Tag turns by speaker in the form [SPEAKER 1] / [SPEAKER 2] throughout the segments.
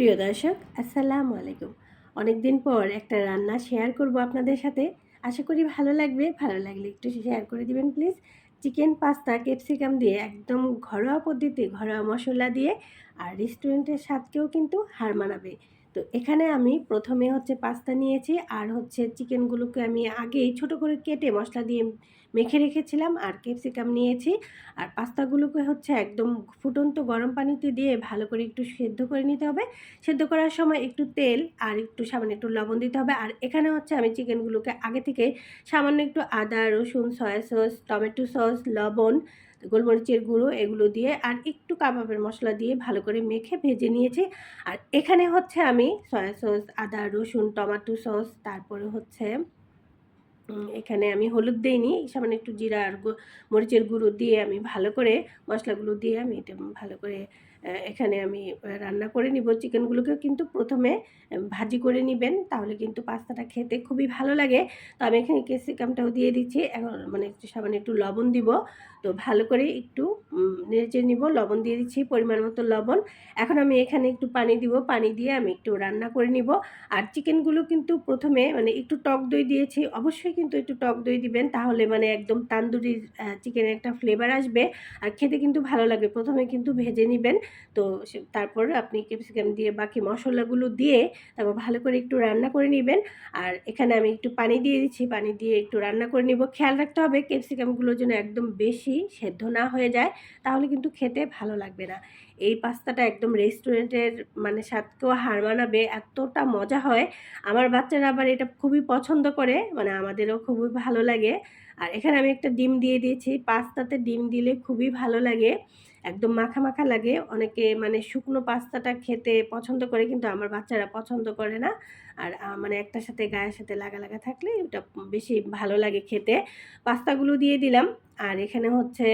[SPEAKER 1] প্রিয় দর্শক, আসসালামু আলাইকুম। অনেক দিন পর একটা রান্না শেয়ার করব আপনাদের সাথে। আশা করি ভালো লাগবে। ভালো লাগলে একটু শেয়ার করে দিবেন প্লিজ চিকেন পাস্তা ক্যাপসিকাম দিয়ে একদম ঘরোয়া পদ্ধতি ঘরোয়া মশলা দিয়ে আর রেস্টুরেন্টের স্বাদকেও কিন্তু হার মানাবে। তো এখানে আমি প্রথমে হচ্ছে পাস্তা নিয়েছি আর হচ্ছে চিকেনগুলোকে আমি আগেই ছোট করে কেটে মশলা দিয়ে মেখে রেখেছিলাম আর ক্যাপসিকাম নিয়েছি। আর পাস্তাগুলোকে হচ্ছে একদম ফুটন্ত গরম পানিতে দিয়ে ভালো করে একটু সেদ্ধ করে নিতে হবে। সেদ্ধ করার সময় একটু তেল আর একটু সামান্য একটু লবণ দিতে হবে। আর এখানে হচ্ছে আমি চিকেনগুলোকে আগে থেকে সামান্য একটু আদা, রসুন, সয়া সস, টমেটো সস, লবণ গোলমরিচের গুঁড়ো এগুলো দিয়ে আর একটু কাবাবের মশলা দিয়ে ভালো করে মেখে ভেজে নিয়েছি। আর এখানে হচ্ছে আমি সয়া সস আদা, রসুন টমাটো সস তারপরে হচ্ছে এখানে আমি হলুদ দিইনি, সামান্য একটু জিরা আর মরিচের গুঁড়ো দিয়ে আমি ভালো করে মশলাগুলো দিয়ে আমি এটা ভালো করে এখানে আমি রান্না করে নিব। চিকেনগুলোকে কিন্তু প্রথমে ভাজি করে নেবেন, তাহলে কিন্তু পাস্তাটা খেতে খুবই ভালো লাগে। তো আমি এখানে ক্যাপসিকামটাও দিয়ে দিচ্ছি, এখন মানে একটু সামান্য একটু লবণ দিব। তো ভালো করে একটু নেড়ে নিব, লবণ দিয়ে দিচ্ছি পরিমাণ মতো লবণ। এখন আমি এখানে একটু পানি দিব, পানি দিয়ে আমি একটু রান্না করে নিব। আর চিকেনগুলো কিন্তু প্রথমে মানে একটু টক দই দিয়েছি, অবশ্যই কিন্তু একটু টক দই দিবেন, তাহলে মানে একদম তান্দুরি চিকেনের একটা ফ্লেভার আসবে। আর খেতে কিন্তু ভালো লাগে প্রথমে কিন্তু ভেজে নেবেন। তো তারপর আপনি ক্যাপসিকাম দিয়ে বাকি মশলাগুলো দিয়ে তারপর ভালো করে একটু রান্না করে নেবেন। আর এখানে আমি একটু পানি দিয়ে দিচ্ছি। পানি দিয়ে একটু রান্না করে নিব। খেয়াল রাখতে হবে ক্যাপসিকামগুলো যেন একদম বেশি সেদ্ধ না হয়ে যায়, তাহলে কিন্তু খেতে ভালো লাগবে না। এই পাস্তাটা একদম রেস্টুরেন্টের মানে স্বাদকেও হার মানাবে। এতটা মজা হয়। আমার বাচ্চারা আবার এটা খুবই পছন্দ করে। মানে আমাদেরও খুবই ভালো লাগে। আর এখানে আমি একটা ডিম দিয়ে দিয়েছি। পাস্তাতে ডিম দিলে খুবই ভালো লাগে। একদম মাখা মাখা লাগে। অনেকে মানে শুকনো পাস্তাটা খেতে পছন্দ করে, কিন্তু আমার বাচ্চারা পছন্দ করে না। আর মানে একটার সাথে গায়ের সাথে লাগা লাগা থাকলে ওটা বেশি ভালো লাগে খেতে। পাস্তাগুলো দিয়ে দিলাম। আর এখানে হচ্ছে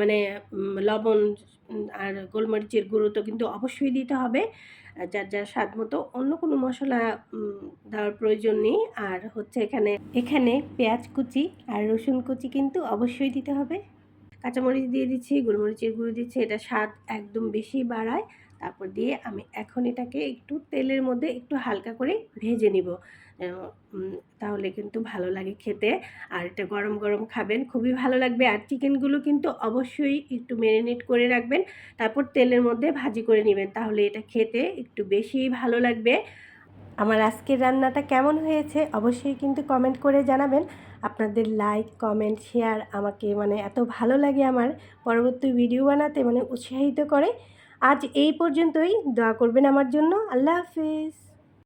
[SPEAKER 1] মানে লবণ আর গোলমরিচের গুঁড়ো তো কিন্তু অবশ্যই দিতে হবে। যার যার স্বাদ মতো অন্য কোনো মশলা দেওয়ার প্রয়োজন নেই। আর হচ্ছে এখানে এখানে পেঁয়াজ কুচি আর রসুন কুচি কিন্তু অবশ্যই দিতে হবে। কাঁচামরিচ দিয়ে দিচ্ছি, গোলমরিচের গুঁড়ো দিচ্ছি, এটা স্বাদ একদম বেশি বাড়ায়। তারপর দিয়ে আমি এখন এটাকে একটু তেলের মধ্যে একটু হালকা করে ভেজে নিব। তাহলে কিন্তু ভালো লাগে খেতে। আর এটা গরম গরম খাবেন, খুবই ভালো লাগবে। আর চিকেনগুলো কিন্তু অবশ্যই একটু ম্যারিনেট করে রাখবেন, তারপর তেলের মধ্যে ভাজি করে নেবেন, তাহলে এটা খেতে একটু বেশি ভালো লাগবে। আমার আজকের রান্নাটা কেমন হয়েছে অবশ্যই কিন্তু কমেন্ট করে জানাবেন। আপনাদের লাইক কমেন্ট শেয়ার আমাকে মানে এত ভালো লাগে আমার। পরবর্তী ভিডিও বানাতে মানে উৎসাহিত করে। আজ এই পর্যন্তই দোয়া করবেন আমার জন্য। আল্লাহ হাফিজ।